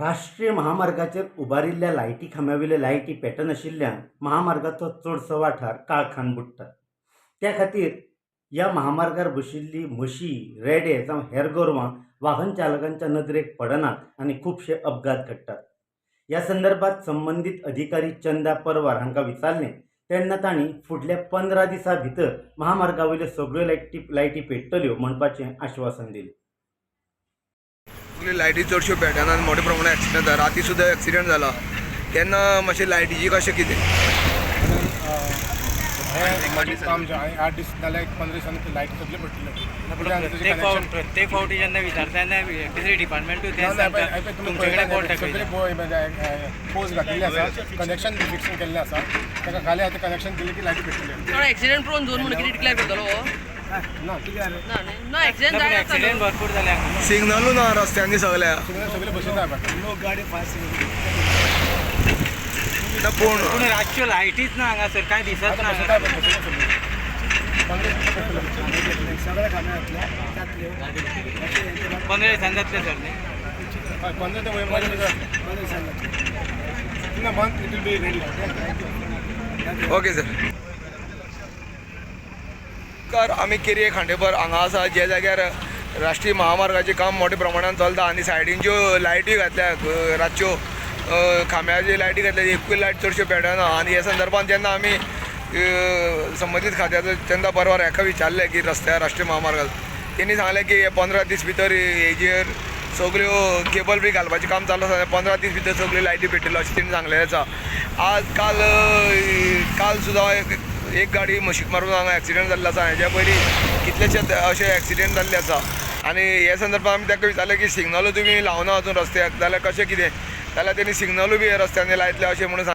राष्ट्रीय महामार्गाचेर उबारिल्ल्या लायटी खांब्यावयल्यो लायटी पेटना आशिल्ल्यान महामार्गाचो चडसो वाठार काळखान बुडटा त्या खातीर ह्या महामार्गार बशिल्ली म्हशी रेडे जावं हेर गोरवां वाहन चालकांच्या नदरेक पडनात आनी खुबशे अपघात घडटात. ह्या संदर्भात संबंदीत अधिकारी चंदा परवार हांकां विचारलें तेन्ना तांणी फुडल्या पंदरा दिसां भितर महामार्गावयल्यो सगळ्यो लायटी लायटी पेट्टल्यो म्हणपाचें आश्वासन दिलें. आपली लायटी चडश्यो पेटना मोठ्या प्रमाणात एक्सिडंट जाता राती सुद्दां एक्सिडंट जाला तेन्ना मातशें लायटीची कशें कितें काम जे आहे आठ दीस नाल्या एक पंदरा दिसांनी ते? लायटी सगळे पडटले प्रत्येक फावट प्रत्येक फावटी जेन्ना विचारता तेन्ना इलेक्ट्रिसिटी डिपार्टमेंटूय तें सांगता तुमचे कडेन पोज घातिल्ले आसा कनेक्शन फिक्सिंग केल्लें आसा ताका खाली आतां कनेक्शन दिलें की लायटी पेटटले थोडा प्रोन झोन म्हणून कितें डिक्लेअर करतलो ऍक्सिडेंट एक्सिडेंट भरपूर सिग्नलू ना रस्त्यांनी सगळ्या. सगळे पूण पूण रातच्यो लायटीच ना हांगासर कांय दिसत ना पंदरा दिसांनी जातले सर. न्ही पंदरा ते ओके सर. कार आमी केरये खांडेपर हांगा आसा जे जाग्यार राष्ट्रीय महामार्गाचें काम मोठ्या प्रमाणात चलता आनी सायडीन ज्यो लायटी घातल्या रातच्यो खांब्याच्यो लायटी घातल्या एकूय लायट चडश्यो पेटना आनी हे संदर्भात जेन्ना आमी संबंदीत खात्याचो तेन्ना परवार हेका विचारलें की रस्त्यार राष्ट्रीय मार्गाल तेणी सांगलें की पंदरा दीस भितर हेजेर सगळ्यो केबल बी घालपाचें काम चालू आसा पंदरा दीस भितर सगळ्यो लायटी पेटयल्यो अशें तेणी सांगलेलें आसा आज काल काल सुद्दां एक गाडी मशीक मारून हांगा एक्सिडेंट जाल्लो आसा हेज्या पयलीं कितलेशेच अशे एक्सिडेंट जाल्ले आसा आनी हे संदर्भात आमी ताका विचारलें की सिग्नलू तुमी लावना अजून रस्त्याक जाल्यार कशें कितें जाल्यार तेणी सिग्नलू बी रस्त्यांनी लायतले अशें म्हणून सांग